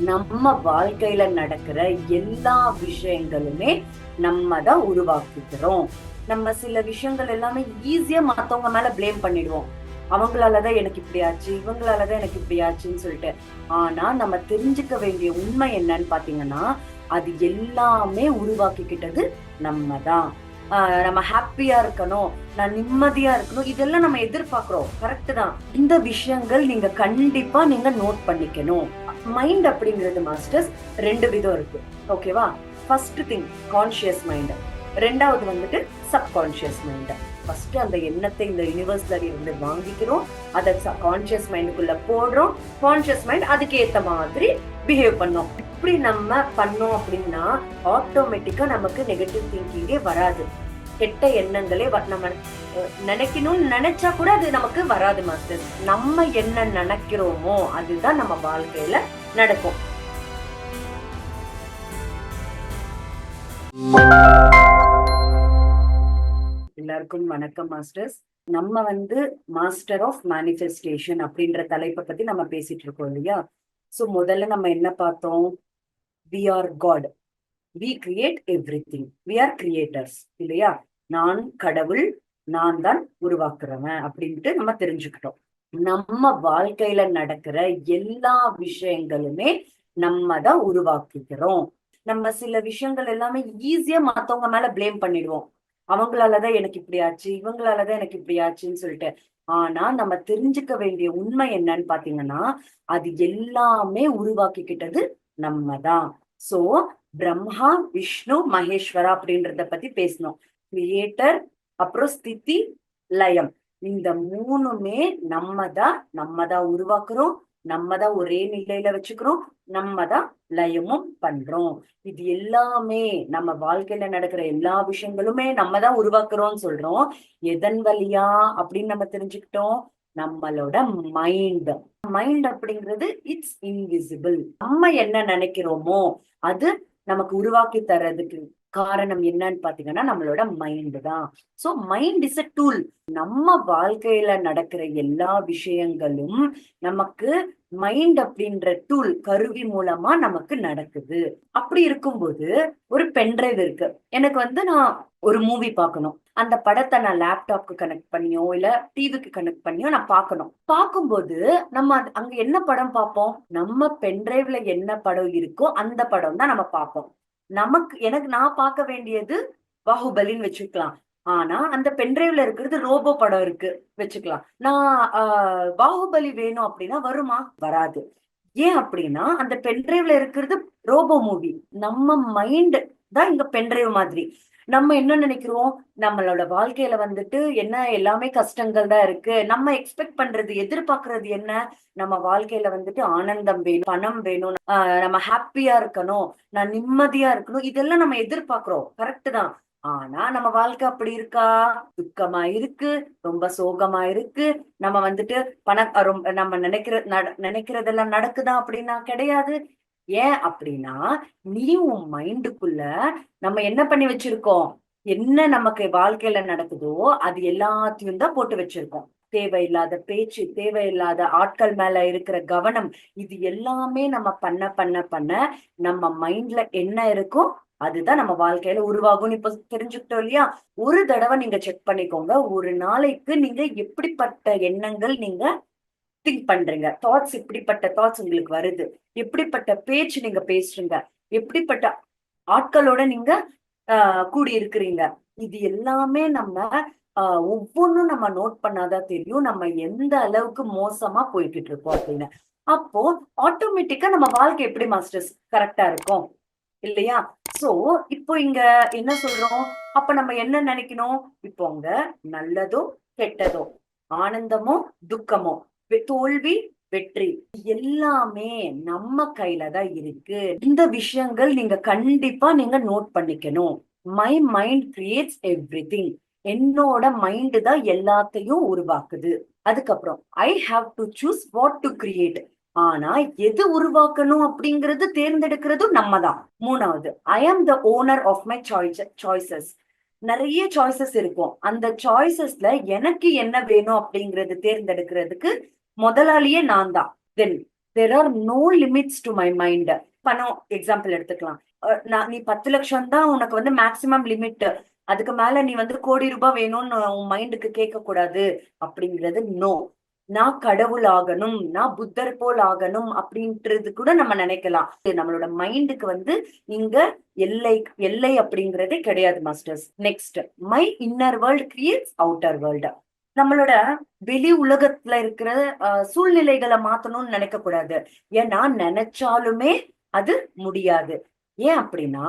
நம்ம வாழ்க்கையில நடக்கிற எல்லா விஷயங்களுமே நம்ம தான் உருவாக்கிக்கிறோம். நம்ம சில விஷயங்கள் எல்லாமே ஈஸியா மத்தவங்க மேல ப்ளேம் பண்ணிடுவோம். அவங்களாலதான் எனக்கு இப்படி ஆச்சு இவங்களாலதான் எனக்கு இப்படி ஆச்சுன்னு சொல்லிட்டு. ஆனா நம்ம தெரிஞ்சுக்க வேண்டிய உண்மை என்னன்னு பாத்தீங்கன்னா அது எல்லாமே உருவாக்கிக்கிட்டது நம்ம தான். நம்ம ஹாப்பியா இருக்கணும் நான் நிம்மதியா இருக்கணும் இதெல்லாம் நம்ம எதிர்பார்க்கிறோம். கரெக்ட் தான். இந்த விஷயங்கள் நீங்க கண்டிப்பா நீங்க நோட் பண்ணிக்கணும். மைண்ட் அப்படிங்கிறது மாஸ்டர்ஸ் ரெண்டு விதம் இருக்கு. ஓகேவா ஃபர்ஸ்ட் திங் கான்ஷியஸ் மைண்ட் ரெண்டாவது வந்துட்டு சப்கான்ஷியஸ் மைண்ட் ஃபர்ஸ்ட் அந்த எண்ணத்தை இந்த யூனிவர்ஸ்ல இருந்து வாங்கிக்கிறோம். அதை கான்ஷியஸ் மைண்டுக்குள்ள போடுறோம். கான்ஷியஸ் மைண்ட் அதுக்கேற்ற மாதிரி பிஹேவ் பண்ணோம். இப்படி நம்ம பண்ணோம் அப்படின்னா ஆட்டோமேட்டிக்கா நமக்கு நெகட்டிவ் திங்கிங்கே வராது. கெட்ட எண்ணங்களே நம்ம நினைக்கணும்னு நினைச்சா கூட அது நமக்கு வராது மாஸ்டர் நம்ம என்ன நினைக்கிறோமோ அதுதான் நம்ம வாழ்க்கையில நடக்கும். எல்லாருக்கும் வணக்கம் மாஸ்டர்ஸ் நம்ம வந்து மாஸ்டர் ஆஃப் மேனிஃபெஸ்டேஷன் அப்படின்ற தலைப்பை பத்தி நம்ம பேசிட்டு இருக்கோம் இல்லையா? சோ முதல்ல நம்ம என்ன பார்த்தோம்? We are God we create everything we are creators இல்லையா? நான் கடவுள் நான் தான் உருவாக்குறவன் அப்படின்ட்டு நம்ம தெரிஞ்சுக்கிட்டோம். நம்ம வாழ்க்கையில நடக்கிற எல்லா விஷயங்களுமே நம்ம தான் உருவாக்கிக்கிறோம். நம்ம சில விஷயங்கள் எல்லாமே ஈஸியா மத்தவங்க மேல ப்ளேம் பண்ணிடுவோம். அவங்களாலதான் எனக்கு இப்படி ஆச்சு இவங்களாலதான் எனக்கு இப்படி ஆச்சுன்னு சொல்லிட்டு. ஆனா நம்ம தெரிஞ்சுக்க வேண்டிய உண்மை என்னன்னு பாத்தீங்கன்னா அது எல்லாமே உருவாக்கிக்கிட்டது நம்ம தான். சோ பிரம்மா விஷ்ணு மகேஸ்வரா அப்படின்றத பத்தி பேசணும் கிரியேட்டர் அப்புறம் ஸ்திதி லயம். இந்த மூணுமே நம்ம தான் நம்ம தான் உருவாக்குறோம். நம்ம தான் ஒரே நிலையில வச்சுக்கிறோம். நம்ம தான் லயமும் பண்றோம். இது எல்லாமே நம்ம வாழ்க்கையில நடக்கிற எல்லா விஷயங்களுமே நம்ம தான் உருவாக்குறோம்னு சொல்றோம். எதன் வழியா அப்படின்னு நம்ம தெரிஞ்சுக்கிட்டோம்? நம்மளோட மைண்ட் மைண்ட் அப்படிங்கிறது இட்ஸ் இன்விசிபிள் நம்ம என்ன நினைக்கிறோமோ அது நமக்கு உருவாக்கி தர்றதுக்கு காரணம் என்னன்னு பாத்தீங்கன்னா நம்மளோட மைண்டு தான். So mind is a tool நம்ம வாழ்க்கையில நடக்கிற எல்லா விஷயங்களும் நமக்கு மைண்ட் அப்படின்ற டூல் கருவி மூலமா நமக்கு நடக்குது. அப்படி இருக்கும்போது ஒரு பென்ட்ரைவ் இருக்கு. எனக்கு வந்து நான் ஒரு மூவி பார்க்கணும். அந்த படத்தை நான் லேப்டாப்க்கு கனெக்ட் பண்ணியோ இல்ல டிவிக்கு கனெக்ட் பண்ணியோ நான் பார்க்கணும். பார்க்கும்போது நம்ம அங்க என்ன படம் பார்ப்போம்? நம்ம பென்ட்ரைவ்ல என்ன படம் இருக்கோ அந்த படம் தான் நம்ம பார்ப்போம். நமக்கு எனக்கு நான் பார்க்க வேண்டியது பாகுபலின்னு வச்சுக்கலாம். ஆனா அந்த பென்ட்ரைவ்ல இருக்கிறது ரோபோ படம் இருக்கு வச்சுக்கலாம். நான் பாகுபலி வேணும் அப்படின்னா வருமா? வராது. ஏன் அப்படின்னா அந்த பென்ட்ரைவ்ல இருக்கிறது ரோபோ மூவி நம்ம மைண்ட் தான் இங்க பென்ட்ரைவ் மாதிரி. நம்ம என்ன நினைக்கிறோம்? நம்மளோட வாழ்க்கையில வந்துட்டு என்ன எல்லாமே கஷ்டங்கள் தான் இருக்கு. நம்ம எக்ஸ்பெக்ட் பண்றது எதிர்பார்க்கறது என்ன? நம்ம வாழ்க்கையில வந்துட்டு ஆனந்தம் வேணும் பணம் வேணும் ஆஹ் நம்ம ஹாப்பியா இருக்கணும் நான் நிம்மதியா இருக்கணும். இதெல்லாம் நம்ம எதிர்பார்க்கிறோம். கரெக்ட் தான். ஆனா நம்ம வாழ்க்கை அப்படி இருக்கா? துக்கமா இருக்கு ரொம்ப சோகமா இருக்கு. நம்ம வந்துட்டு பண ரொம்ப நம்ம நினைக்கிற நட- நினைக்கிறதெல்லாம் நடக்குதா அப்படின்னா கிடையாது. ஏன் அப்படின்னா நீ உன் மைண்டுக்குள்ள நம்ம என்ன பண்ணி வச்சிருக்கோம்? என்ன நமக்கு வாழ்க்கையில நடக்குதோ அது எல்லாத்தையும் தான் போட்டு வச்சிருக்கோம். தேவையில்லாத பேச்சு தேவையில்லாத ஆட்கள் மேல இருக்கிற கவனம் இது எல்லாமே நம்ம பண்ண பண்ண பண்ண நம்ம மைண்ட்ல என்ன இருக்கும் அதுதான் நம்ம வாழ்க்கையில உருவாகும்னு இப்ப தெரிஞ்சுக்கிட்டோம் இல்லையா? ஒரு தடவை நீங்க செக் பண்ணிக்கோங்க. ஒரு நாளைக்கு நீங்க எப்படிப்பட்ட எண்ணங்கள் நீங்க திங்க் பண்றீங்க. தாட்ஸ் இப்படிப்பட்ட தாட்ஸ் உங்களுக்கு வருது. எப்படிப்பட்ட பேச்சு நீங்க பேசுறீங்க? எப்படிப்பட்ட ஆட்களோட நீங்க ஆஹ் கூடி இருக்கிறீங்க இது எல்லாமே நம்ம ஒவ்வொன்றும் நம்ம நோட் பண்ணாதான் தெரியும். நம்ம எந்த அளவுக்கு மோசமா போய்கிட்டு இருக்கோம் அப்படின்னு. அப்போ ஆட்டோமேட்டிக்கா நம்ம வாழ்க்கை எப்படி மாஸ்டர்ஸ் கரெக்டா இருக்கும்? இல்லையா? சோ இப்போ இங்க என்ன சொல்றோம்? அப்ப நம்ம என்ன நினைக்கணும்? இப்போ அங்க நல்லதோ கெட்டதோ ஆனந்தமோ துக்கமோ தோல்வி வெற்றி. எல்லாமே நம்ம கையில தான் இருக்கு. இந்த விஷயங்கள் நீங்க கண்டிப்பா நீங்க நோட் பண்ணிக்கணும். மை மைண்ட் கிரியேட்ஸ் எவ்ரி என்னோட மைண்ட் தான் எல்லாத்தையும் உருவாக்குது. அதுக்கப்புறம் I have to choose what to create ஆனா எது உருவாக்கணும் அப்படிங்கறது தேர்ந்தெடுக்கிறதும் நம்ம தான். மூணாவது I am the owner of my choice choices நிறைய சாய்ஸஸ் இருக்கும். அந்த சாய்ஸஸ்ல எனக்கு என்ன வேணும் அப்படிங்கறது தேர்ந்தெடுக்கிறதுக்கு முதலாளியே நான் தான் then there are no limits to my mind பணம் எக்ஸாம்பிள் எடுத்துக்கலாம். நான் நீ பத்து லட்சம் தான் உனக்கு வந்து மேக்சிமம் லிமிட் அதுக்கு மேல நீ வந்து கோடி ரூபாய் வேணும்னு உன் மைண்டுக்கு கேட்க கூடாது அப்படிங்கிறது நோ நான் கடவுள் ஆகணும் நான் புத்தர் போல் ஆகணும் அப்படின்றது கூட நம்ம நினைக்கலாம். நம்மளோட மைண்டுக்கு வந்து இங்க எல்லை எல்லை அப்படிங்கறதே கிடையாது masters next my inner world creates outer world நம்மளோட வெளி உலகத்துல இருக்கிற சூழ்நிலைகளை மாத்தணும்னு நினைக்க கூடாது. ஏன்னா நினைச்சாலுமே அது முடியாது. ஏன் அப்படின்னா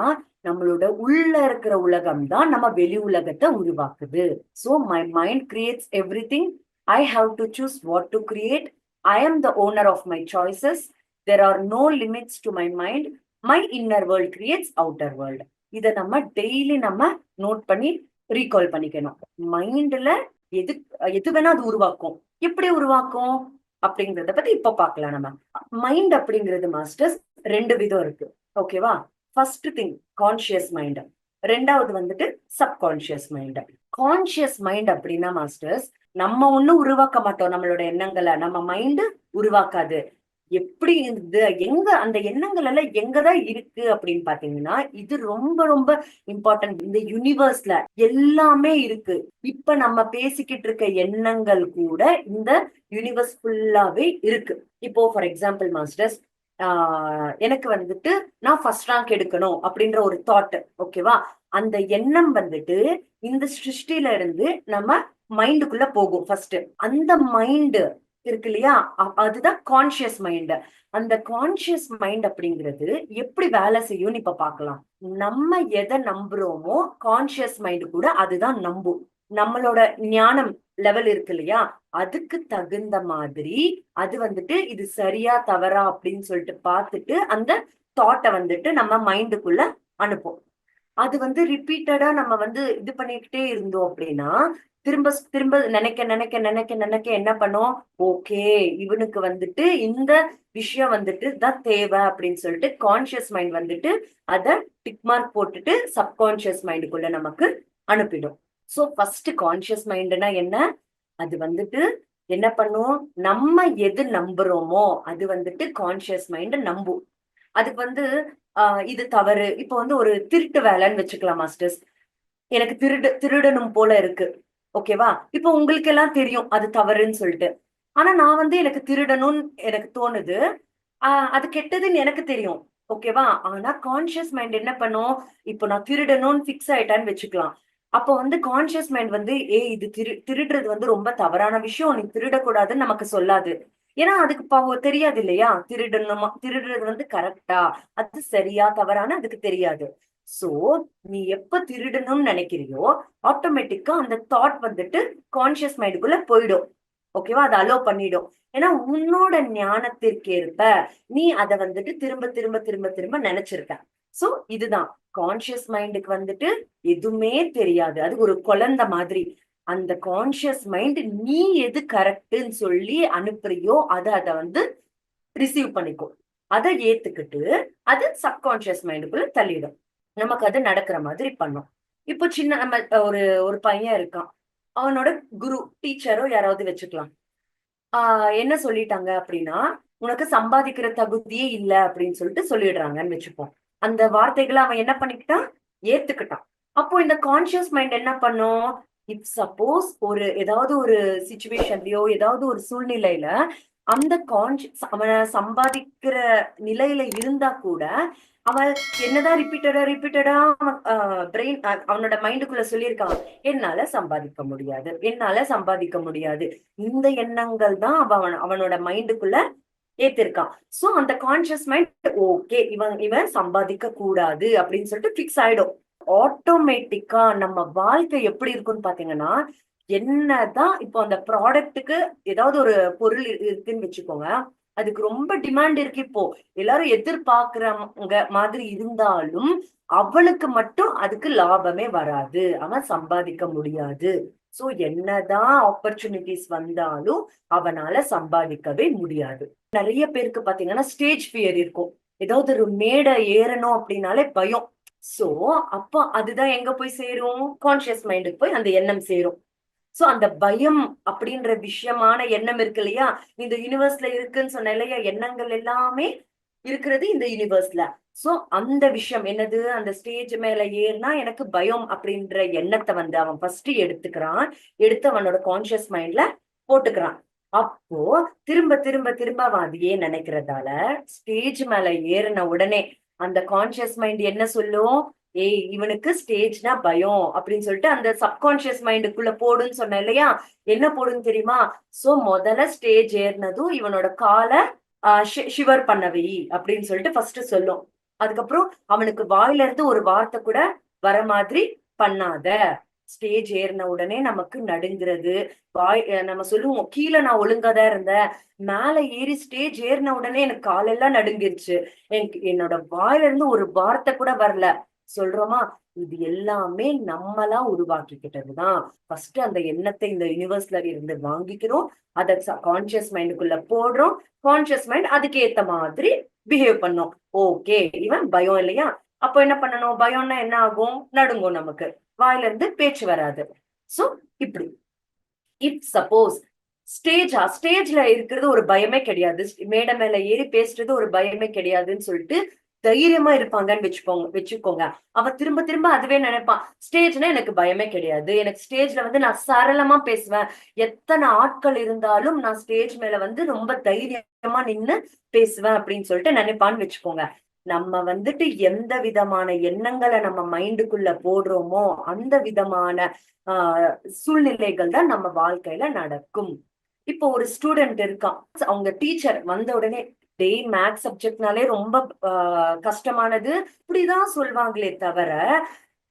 நம்மளோட உள்ள இருக்கிற உலகம் தான் நம்ம வெளி உலகத்தை உருவாக்குது. So my mind creates everything I have to choose what to create I am the owner of my choices there are no limits to my mind my inner world creates outer world இதை நம்ம daily நம்ம note பண்ணி recall பண்ணிக்கணும். மைண்ட்ல எது எது வேணா அது உருவாக்கும். எப்படி உருவாக்கும்? அப்படிங்கறத பத்தி இப்ப பார்க்கலாம் நம்ம. மைண்ட் அப்படிங்கிறது மாஸ்டர்ஸ் ரெண்டு விதம் இருக்கு. ஓகேவா ஃபர்ஸ்ட் திங் கான்சியஸ் மைண்ட் ரெண்டாவது வந்துட்டு சப்கான்சியஸ் மைண்ட் கான்சியஸ் மைண்ட் அப்படின்னா மாஸ்டர்ஸ் நம்ம ஒண்ணும் உருவாக்க மாட்டோம். நம்மளோட எண்ணங்களை. நம்ம மைண்ட் உருவாக்காது. எப்படி இது எங்க அந்த எண்ணங்கள் எல்லாம் எங்கதான் இருக்கு அப்படின்னு பாத்தீங்கன்னா இது ரொம்ப ரொம்ப இம்பார்ட்டன்ட் இந்த யூனிவர்ஸ்ல எல்லாமே இருக்கு. இப்ப நம்ம பேசிக்கிட்டு இருக்க எண்ணங்கள் கூட இந்த யூனிவர்ஸ் ஃபுல்லாவே இருக்கு. இப்போ ஃபார் எக்ஸாம்பிள் மாஸ்டர்ஸ் எனக்கு வந்துட்டு நான் ஃபர்ஸ்ட் ரேங்க் எடுக்கணும் அப்படின்ற ஒரு தாட் ஓகேவா அந்த எண்ணம் வந்துட்டு இந்த சிருஷ்டில இருந்து நம்ம மைண்டுக்குள்ள போகும் ஃபர்ஸ்ட் அந்த மைண்டு இருக்கு இல்லையா? அதுதான் கான்சியஸ் மைண்ட் அந்த கான்சியஸ் மைண்ட் அப்படிங்கிறது எப்படி வேலை செய்யும்னு இப்ப பார்க்கலாம். நம்ம எதை நம்புறோமோ கான்சியஸ் மைண்ட் கூட அதுதான் நம்பும் நம்மளோட ஞானம் லெவல் இருக்கு இல்லையா? அதுக்கு தகுந்த மாதிரி அது வந்துட்டு இது சரியா தவறா அப்படின்னு சொல்லிட்டு பார்த்துட்டு அந்த தாட்டை வந்துட்டு நம்ம மைண்டுக்குள்ள அனுப்போம். அது வந்து ரிப்பீட்டடா நம்ம வந்து இது பண்ணிக்கிட்டே இருந்தோம் அப்படின்னா திரும்ப திரும்ப நினைக்க நினைக்க நினைக்க நினைக்க என்ன பண்ணுவோம்? ஓகே இவனுக்கு வந்துட்டு இந்த விஷயம் வந்துட்டு தான் தேவை அப்படின்னு சொல்லிட்டு கான்சியஸ் மைண்ட் வந்துட்டு அதை டிக் மார்க் போட்டுட்டு சப்கான்சியஸ் மைண்டுக்குள்ள நமக்கு அனுப்பிடும். ஸோ ஃபர்ஸ்ட் கான்சியஸ் மைண்டுனா என்ன? அது வந்துட்டு என்ன பண்ணும்? நம்ம எது நம்புறோமோ அது வந்துட்டு கான்சியஸ் மைண்ட் நம்பும் அதுக்கு வந்து இது தவறு. இப்போ வந்து ஒரு திருட்டு வேலைன்னு வச்சுக்கலாம் மாஸ்டர்ஸ் எனக்கு திருடு திருடணும் போல இருக்கு. ஓகேவா? இப்போ உங்களுக்கு எல்லாம் தெரியும் அது தவறுன்னு சொல்லிட்டு. ஆனா நான் வந்து எனக்கு திருடணும்னு எனக்கு தோணுது. ஆஹ் அது கெட்டதுன்னு எனக்கு தெரியும். ஓகேவா? ஆனா கான்சியஸ் மைண்ட் என்ன பண்ணும்? இப்போ நான் திருடணும்னு ஃபிக்ஸ் ஆயிட்டான்னு வச்சுக்கலாம். அப்போ வந்து கான்சியஸ் மைண்ட் வந்து ஏ இது திரு திருடுறது வந்து ரொம்ப தவறான விஷயம். நீ திருடக்கூடாதுன்னு நமக்கு சொல்லாது. ஏன்னா அதுக்கு பாவ தெரியாது இல்லையா? திருடணுமா திருடுறது வந்து கரெக்டா அது சரியா தவறான அதுக்கு தெரியாது. சோ நீ எப்ப திருடணும்னு நினைக்கிறியோ ஆட்டோமேட்டிக்கா அந்த தாட் வந்துட்டு கான்சியஸ் மைண்டுக்குள்ள போயிடும். ஓகேவா அதை அலோ பண்ணிடும். ஏன்னா உன்னோட ஞானத்திற்கேற்ப நீ அதை வந்துட்டு திரும்ப திரும்ப திரும்ப திரும்ப நினைச்சிருக்க. சோ இதுதான். கான்சியஸ் மைண்டுக்கு வந்துட்டு எதுவுமே தெரியாது. அது ஒரு குழந்தை மாதிரி. அந்த கான்சியஸ் மைண்ட் நீ எது கரெக்டுன்னு சொல்லி அனுப்புறியோ அதை அதை வந்து ரிசீவ் பண்ணிக்கும். அதை ஏத்துக்கிட்டு அது சப்கான்சியஸ் மைண்டுக்குள்ள தள்ளிடும். நமக்கு அது நடக்கிற மாதிரி பண்ணும். இப்போ சின்ன நம்ம ஒரு ஒரு பையன் இருக்கான். அவனோட குரு டீச்சரோ யாராவது வச்சுக்கலாம். ஆஹ் என்ன சொல்லிட்டாங்க அப்படின்னா உனக்கு சம்பாதிக்கிற தகுதியே இல்ல அப்படின்னு சொல்லிட்டு சொல்லிடுறாங்கன்னு வச்சுப்போம். அந்த வார்த்தைகளை அவன் என்ன பண்ணிக்கிட்டான்? ஏத்துக்கிட்டான். அப்போ இந்த கான்சியஸ் மைண்ட் என்ன பண்ணும்? இப் சப்போஸ் ஒரு ஏதாவது ஒரு சுச்சுவேஷன்லயோ ஏதாவது ஒரு சூழ்நிலையில அந்த கான்ஷியஸ் அவனை சம்பாதிக்கிற நிலையில இருந்தா கூட அவன் என்னதான் ரிப்பீட்டடா ரிப்பீட்டடா பிரெயின் அவனோட மைண்டுக்குள்ள சொல்லியிருக்கான். என்னால சம்பாதிக்க முடியாது. என்னால சம்பாதிக்க முடியாது. இந்த எண்ணங்கள் தான் அவன் அவனோட மைண்டுக்குள்ள ஏத்திருக்கான். சோ அந்த கான்சியஸ் மைண்ட் ஓகே இவன் இவன் சம்பாதிக்க கூடாது அப்படின்னு சொல்லிட்டு பிக்ஸ் ஆயிடும். ஆட்டோமேட்டிக்கா நம்ம வாழ்க்கை எப்படி இருக்கும்னு பாத்தீங்கன்னா என்னதான் இப்போ அந்த ப்ராடக்ட்டுக்கு ஏதாவது ஒரு பொருள் இருக்குன்னு வச்சுக்கோங்க அதுக்கு ரொம்ப டிமாண்ட் இருக்கு இப்போ. எல்லாரும் எதிர்பார்க்கிறவங்க மாதிரி இருந்தாலும் அவளுக்கு மட்டும் அதுக்கு லாபமே வராது. அவன் சம்பாதிக்க முடியாது. சோ என்னதான் ஆப்பர்ச்சுனிட்டிஸ் வந்தாலும் அவனால சம்பாதிக்கவே முடியாது. நிறைய பேருக்கு பாத்தீங்கன்னா ஸ்டேஜ் ஃபியர் இருக்கும். ஏதாவது ஒரு மேடை ஏறணும் அப்படின்னாலே பயம். சோ அப்போ அதுதான் எங்க போய் சேரும்? கான்சியஸ் மைண்டுக்கு போய் அந்த எண்ணம் சேரும். சோ அந்த பயம் அப்படின்ற விஷயமான எண்ணம் இருக்கு இல்லையா? இந்த யூனிவர்ஸ்ல இருக்குன்னு சொன்ன இல்லையா? எண்ணங்கள் எல்லாமே இருக்கிறது இந்த யூனிவர்ஸ்ல சோ அந்த விஷயம் என்னது? அந்த ஸ்டேஜ் மேல ஏறினா எனக்கு பயம் அப்படின்ற எண்ணத்தை வந்து அவன் ஃபர்ஸ்ட் எடுத்துக்கிறான். எடுத்து அவனோட கான்சியஸ் மைண்ட்ல போட்டுக்கிறான். அப்போ திரும்ப திரும்ப திரும்ப அவன் அதையே நினைக்கிறதால ஸ்டேஜ் மேல ஏறின உடனே அந்த கான்சியஸ் மைண்ட் என்ன சொல்லும்? ஏய் இவனுக்கு ஸ்டேஜ்னா பயம் அப்படின்னு சொல்லிட்டு அந்த சப்கான்சியஸ் மைண்டுக்குள்ள போடுன்னு சொன்ன இல்லையா? என்ன போடுன்னு தெரியுமா? சோ முதல்ல ஸ்டேஜ் ஏறினதும் இவனோட காலை ஷிவர் பண்ணவை அப்படின்னு சொல்லிட்டு ஃபர்ஸ்ட் சொல்லும். அதுக்கப்புறம் அவனுக்கு வாயில இருந்து ஒரு வார்த்தை கூட வர மாதிரி பண்ணாத. ஸ்டேஜ் ஏறின உடனே நமக்கு நடுங்கிறது. வாய் நம்ம சொல்லுவோம் கீழே நான் ஒழுங்காதான் இருந்தேன். மேல ஏறி ஸ்டேஜ் ஏறின உடனே எனக்கு காலெல்லாம் நடுங்கிருச்சு. எனக்கு என்னோட வாயில இருந்து ஒரு வார்த்தை கூட வரல. சொல்றோமா? இது எல்லாமே நம்மளா உருவாக்கிக்கிட்டதுதான். ஃபர்ஸ்ட் அந்த எண்ணத்தை இந்த யூனிவர்ஸ்ல இருந்து வாங்கிக்கிறோம். அதை கான்சியஸ் மைண்டுக்குள்ள போடுறோம். கான்சியஸ் மைண்ட் அதுக்கு ஏத்த மாதிரி பிஹேவ் பண்ணும். ஓகே இவன் பயம் இல்லையா? அப்போ என்ன பண்ணணும்? பயம்னா என்ன ஆகும்? நடுங்கும் நமக்கு. வாயில இருந்து பேச்சு வராது. சோ இப்படி. இப் சப்போஸ் ஸ்டேஜா ஸ்டேஜ்ல இருக்கிறது ஒரு பயமே கிடையாது. மேடை மேல ஏறி பேசுறது ஒரு பயமே கிடையாதுன்னு சொல்லிட்டு தைரியமா இருப்பாங்கன்னு வச்சுக்கோங்க வச்சுக்கோங்க. அவ திரும்ப திரும்ப அதுவே நினைப்பான் ஸ்டேஜ்னா எனக்கு பயமே கிடையாது. எனக்கு ஸ்டேஜ்ல வந்து நான் சரளமா பேசுவேன். எத்தனை ஆட்கள் இருந்தாலும் நான் ஸ்டேஜ் மேல வந்து ரொம்ப தைரியமா நின்னு பேசுவேன் அப்படின்னு சொல்லிட்டு நினைப்பான்னு வச்சுக்கோங்க. நம்ம வந்துட்டு எந்த விதமான எண்ணங்களை நம்ம மைண்டுக்குள்ள போடுறோமோ அந்த விதமான ஆஹ் சூழ்நிலைகள் தான் நம்ம வாழ்க்கையில நடக்கும். இப்போ ஒரு ஸ்டூடெண்ட் இருக்கான். அவங்க டீச்சர் வந்த உடனே டெய் மேக்ஸ் சப்ஜெக்ட்னாலே ரொம்ப கஷ்டமானது. இப்படிதான் சொல்வாங்களே தவிர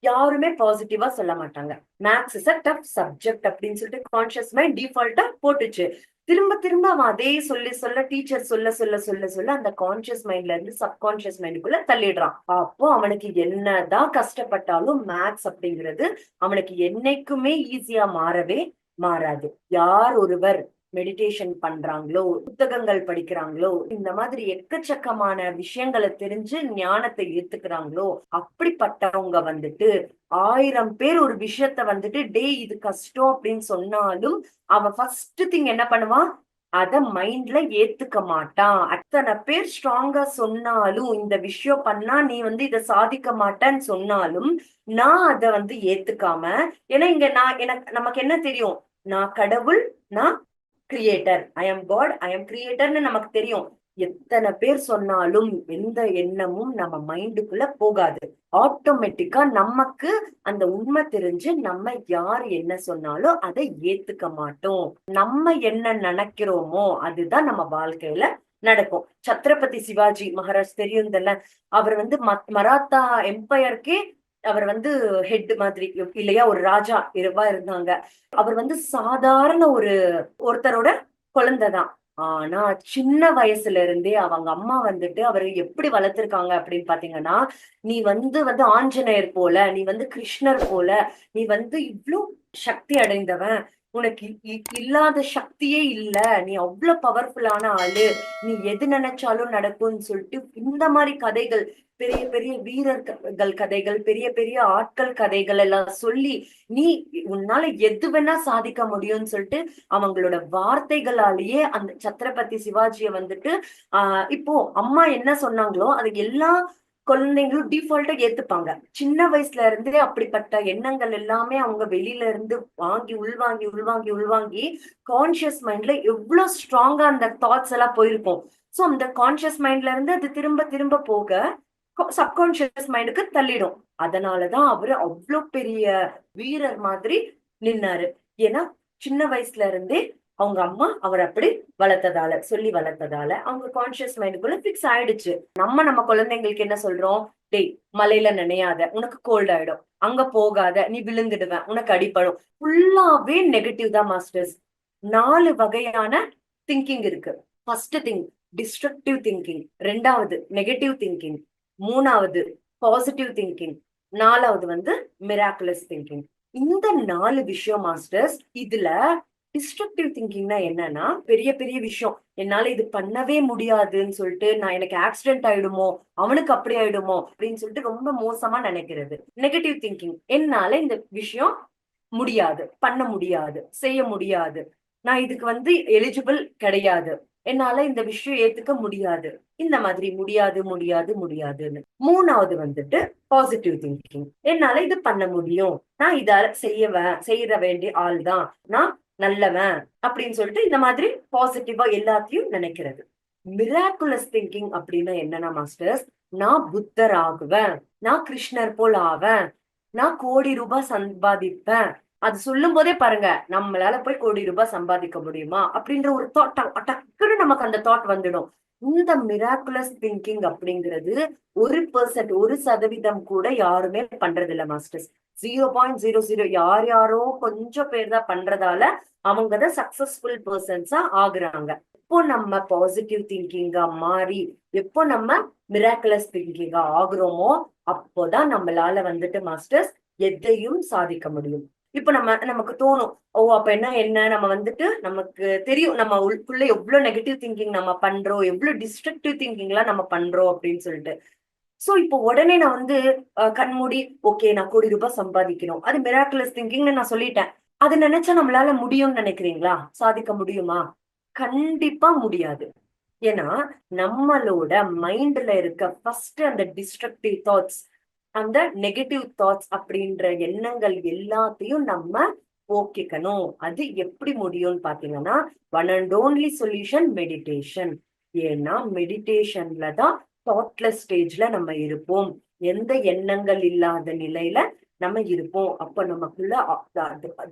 யாருமே பாசிட்டிவா சொல்ல மாட்டாங்க. Maths is a tough subject அப்படின்னு சொல்லிட்டு கான்சியஸ் மைண்ட் டிஃபால்ட்டா போட்டுச்சு. திரும்ப திரும்ப அவன் அதே சொல்லி சொல்ல டீச்சர் சொல்ல சொல்ல சொல்ல சொல்ல அந்த கான்சியஸ் மைண்ட்ல இருந்து சப்கான்சியஸ் மைண்டுக்குள்ள தள்ளிடுறான். அப்போ அவனுக்கு என்னதான் கஷ்டப்பட்டாலும் மேக்ஸ் அப்படிங்கிறது அவனுக்கு என்னைக்குமே ஈஸியா மாறவே மாறாது. யார் ஒருவர் மெடிடேஷன் பண்றாங்களோ புத்தகங்கள் படிக்கிறாங்களோ இந்த மாதிரி எக்கச்சக்கமான விஷயங்களை தெரிஞ்சு ஞானத்தை ஏத்துக்கிறாங்களோ அப்படிப்பட்டவங்க வந்துட்டு ஆயிரம் பேர் ஒரு விஷயத்த வந்துட்டு டே இது கஷ்டம் அப்படின்னு சொன்னாலும் அவன் ஃபர்ஸ்ட் திங் என்ன பண்ணுவான்? அத மைண்ட்ல ஏத்துக்க மாட்டான். அத்தனை பேர் ஸ்ட்ராங்கா சொன்னாலும் இந்த விஷயம் பண்ணா நீ வந்து இத சாதிக்க மாட்டேன்னு சொன்னாலும் நான் அத வந்து ஏத்துக்காம ஏன்னா இங்க நான் எனக்கு நமக்கு என்ன தெரியும்? நான் கடவுள் நான் creator I am God I am கிரியேட்டர்னு நமக்கு தெரியும். எத்தனை பேர் சொன்னாலும் எந்த எண்ணமும் நம்ம மைண்டுக்குள்ள போகாது. ஆட்டோமேட்டிக்கா நமக்கு அந்த உண்மை தெரிஞ்சு நம்ம யார் என்ன சொன்னாலும் அதை ஏத்துக்க மாட்டோம். நம்ம என்ன நினைக்கிறோமோ அதுதான் நம்ம வாழ்க்கையில நடக்கும். சத்ரபதி சிவாஜி மகாராஜ் தெரியும் அவர் வந்து மராத்தா எம்பையருக்கே அவர் வந்து ஹெட் மாதிரி இல்லையா ஒரு ராஜா இரவா இருந்தாங்க. அவர் வந்து சாதாரண ஒரு ஒருத்தரோட குழந்தைதான் ஆனா சின்ன வயசுல இருந்தே அவங்க அம்மா வந்துட்டு அவரை எப்படி வளர்த்திருக்காங்க அப்படின்னு பாத்தீங்கன்னா நீ வந்து வந்து ஆஞ்சநேயர் போல நீ வந்து கிருஷ்ணர் போல நீ வந்து இவ்வளவு சக்தி அடைந்தவன். உனக்கு இல்லாத சக்தியே இல்ல. நீ அவ்வளவு பவர்ஃபுல்லான ஆளு. நீ எது நினைச்சாலும் நடக்கும்னு சொல்லிட்டு இந்த மாதிரி கதைகள் பெரிய பெரிய வீரர்கள் கதைகள் பெரிய பெரிய ஆட்கள் கதைகள் எல்லாம் சொல்லி நீ உன்னால எது வேணா சாதிக்க முடியும்னு சொல்லிட்டு அவங்களோட வார்த்தைகளாலேயே அந்த சத்ரபதி சிவாஜிய வந்துட்டு ஆஹ் இப்போ அம்மா என்ன சொன்னாங்களோ அது எல்லா குழந்தைங்களும் டிஃபால்ட்டா ஏத்துப்பாங்க. சின்ன வயசுல இருந்தே அப்படிப்பட்ட எண்ணங்கள் எல்லாமே அவங்க வெளியில இருந்து வாங்கி உள்வாங்கி உள்வாங்கி உள்வாங்கி கான்சியஸ் மைண்ட்ல எவ்வளவு ஸ்ட்ராங்கா அந்த தாட்ஸ் எல்லாம் போயிருக்கும். சோ அந்த கான்சியஸ் மைண்ட்ல இருந்து அது திரும்ப திரும்ப போக சப்கான்சியஸ் மைண்டுக்கு தள்ளிடும். அதனாலதான் அவரு அவ்வளவு பெரிய வீரர் மாதிரி நின்னாரு. ஏன்னா சின்ன வயசுல இருந்தே அவங்க அம்மா அவர் அப்படி வளர்த்ததால சொல்லி வளர்த்ததால அவங்க கான்சியஸ் மைண்டுக்குள்ள பிக்ஸ் ஆயிடுச்சு. நம்ம நம்ம குழந்தைங்களுக்கு என்ன சொல்றோம்? டேய் மலையில நினையாத உனக்கு கோல்ட் ஆயிடும். அங்க போகாத நீ விழுந்துடுவேன் உனக்கு அடிப்படும் ஃபுல்லாவே நெகட்டிவ் தான் மாஸ்டர்ஸ் நாலு வகையான திங்கிங் இருக்கு. ஃபர்ஸ்ட் திங் டிஸ்ட்ரக்டிவ் திங்கிங் ரெண்டாவது நெகட்டிவ் திங்கிங் மூணாவது பாசிட்டிவ் திங்கிங் நாலாவது வந்து மிராக்குலஸ் திங்கிங் இந்த நாலு விஷயம் மாஸ்டர்ஸ் இதுல டிஸ்ட்ரக்டிவ் திங்கிங்னா என்னன்னா பெரிய பெரிய விஷயம். என்னால இது பண்ணவே முடியாதுன்னு சொல்லிட்டு நான் எனக்கு ஆக்சிடென்ட் ஆயிடுமோ அவனுக்கு அப்படி ஆயிடுமோ அப்படின்னு சொல்லிட்டு ரொம்ப மோசமா நினைக்கிறது. நெகட்டிவ் திங்கிங் என்னால இந்த விஷயம் முடியாது பண்ண முடியாது செய்ய முடியாது. நான் இதுக்கு வந்து எலிஜிபிள் கிடையாது. என்னால இந்த விஷயம் ஏத்துக்க முடியாது. இந்த மாதிரி முடியாது முடியாது முடியாதுன்னு. மூணாவது வந்துட்டு பாசிட்டிவ் திங்கிங் என்னால இது பண்ண முடியும். நான் இத செய்யவேன் செய்யற வேண்டிய ஆள் தான் நான் நல்லவன் அப்படின்னு சொல்லிட்டு இந்த மாதிரி பாசிட்டிவா எல்லாத்தையும் நினைக்கிறது. மிராக்குலஸ் திங்கிங் அப்படின்னா என்னன்னா மாஸ்டர்ஸ் நான் புத்தர் ஆகுவேன் நான் கிருஷ்ணர் போல் ஆவேன். நான் கோடி ரூபாய் சம்பாதிப்பேன். அது சொல்லும் போதே பாருங்க நம்மளால போய் கோடி ரூபாய் சம்பாதிக்க முடியுமா? அப்படின்ற ஒரு தாட் டக்குன்னு நமக்கு அந்த தாட் வந்துடும். இந்த மிராக்குலஸ் திங்கிங் அப்படிங்கிறது ஒரு பெர்சன்ட் ஒரு சதவீதம் கூட யாருமே பண்றது இல்ல masters zero point zero zero யார் யாரோ கொஞ்சம் பேர் தான் பண்றதால அவங்க தான் சக்சஸ்ஃபுல் பர்சன்ஸா ஆகுறாங்க. எப்போ நம்ம பாசிட்டிவ் திங்கிங்கா மாறி எப்போ நம்ம மிராக்குலஸ் திங்கிங்கா ஆகுறோமோ அப்போதான் நம்மளால வந்துட்டு மாஸ்டர்ஸ் எதையும் சாதிக்க முடியும். இப்ப நம்ம நமக்கு தோணும் ஓ அப்ப என்ன என்ன? நம்ம வந்துட்டு நமக்கு தெரியும் நம்ம உள்ள எவ்வளவு நெகட்டிவ் திங்கிங் நம்ம பண்றோம் எவ்வளவு டிஸ்ட்ரக்டிவ் திங்கிங் எல்லாம் நம்ம பண்றோம் அப்படின்னு சொல்லிட்டு. சோ இப்போ உடனே நான் வந்து கண்மூடி ஓகே நான் கோடி ரூபாய் சம்பாதிக்கணும். அது மிராக்குலஸ் திங்கிங்னு நான் சொல்லிட்டேன். அது நினைச்சா நம்மளால முடியும்னு நினைக்கிறீங்களா? சாதிக்க முடியுமா? கண்டிப்பா முடியாது. ஏன்னா நம்மளோட மைண்ட்ல இருக்க ஃபர்ஸ்ட் அந்த டிஸ்ட்ரக்டிவ் தாட்ஸ் அந்த நெகட்டிவ் தாட்ஸ் அப்படின்ற எண்ணங்கள் எல்லாத்தையும் நம்ம போக்கிக்கணும். அது எப்படி முடியும்னு பாத்தீங்கன்னா one and only solution meditation ஏன்னா மெடிடேஷன்ல தான் தாட்லெஸ் ஸ்டேஜ்ல நம்ம இருப்போம். எந்த எண்ணங்கள் இல்லாத நிலையில நம்ம இருப்போம். அப்ப நமக்குள்ள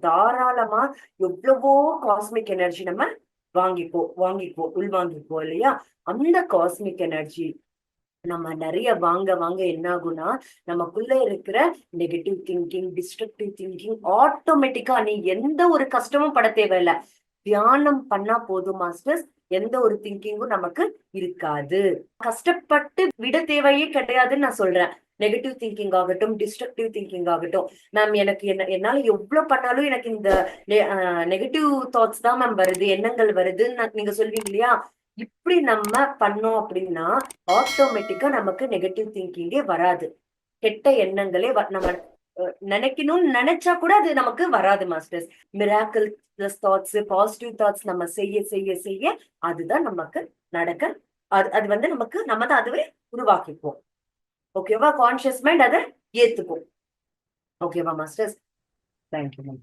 தாராளமா எவ்வளவோ காஸ்மிக் எனர்ஜி நம்ம வாங்கிப்போ வாங்கிப்போ உள்வாங்கிப்போம் இல்லையா? அந்த காஸ்மிக் எனர்ஜி நம்ம நிறைய வாங்க வாங்க என்ன ஆகும்னா நமக்குள்ள இருக்கிற நெகட்டிவ் திங்கிங் டிஸ்ட்ரக்டிவ் திங்கிங் ஆட்டோமேட்டிக்கா நீ எந்த ஒரு கஷ்டமும் பட தேவையில்ல. தியானம் பண்ணா போதும் மாஸ்டர்ஸ் எந்த ஒரு திங்கிங்கும் நமக்கு இருக்காது. கஷ்டப்பட்டு விட தேவையே கிடையாதுன்னு நான் சொல்றேன். நெகட்டிவ் திங்கிங் ஆகட்டும் டிஸ்ட்ரக்டிவ் திங்கிங் ஆகட்டும். மேம் எனக்கு என்ன என்னால எவ்வளவு பண்ணாலும் எனக்கு இந்த நெகட்டிவ் தாட்ஸ் தான் மேம் வருது எண்ணங்கள் வருதுன்னு நீங்க சொல்வீங்க இல்லையா? இப்படி நம்ம பண்ணோம் அப்படின்னா ஆட்டோமேட்டிக்கா நமக்கு நெகட்டிவ் திங்கிங்கே வராது. கெட்ட எண்ணங்களே நம்ம நினைக்கணும்னு நினைச்சா கூட அது நமக்கு வராது masters miracle thoughts positive thoughts நம்ம செய்ய செய்ய செய்ய அதுதான் நமக்கு நடக்க அது அது வந்து நமக்கு நம்ம தான் அதுவே உருவாக்கிப்போம். ஓகேவா கான்சியஸ் மைண்ட் அதை ஏத்துக்கும். ஓகேவா மாஸ்டர்ஸ் தேங்க்யூ மேம்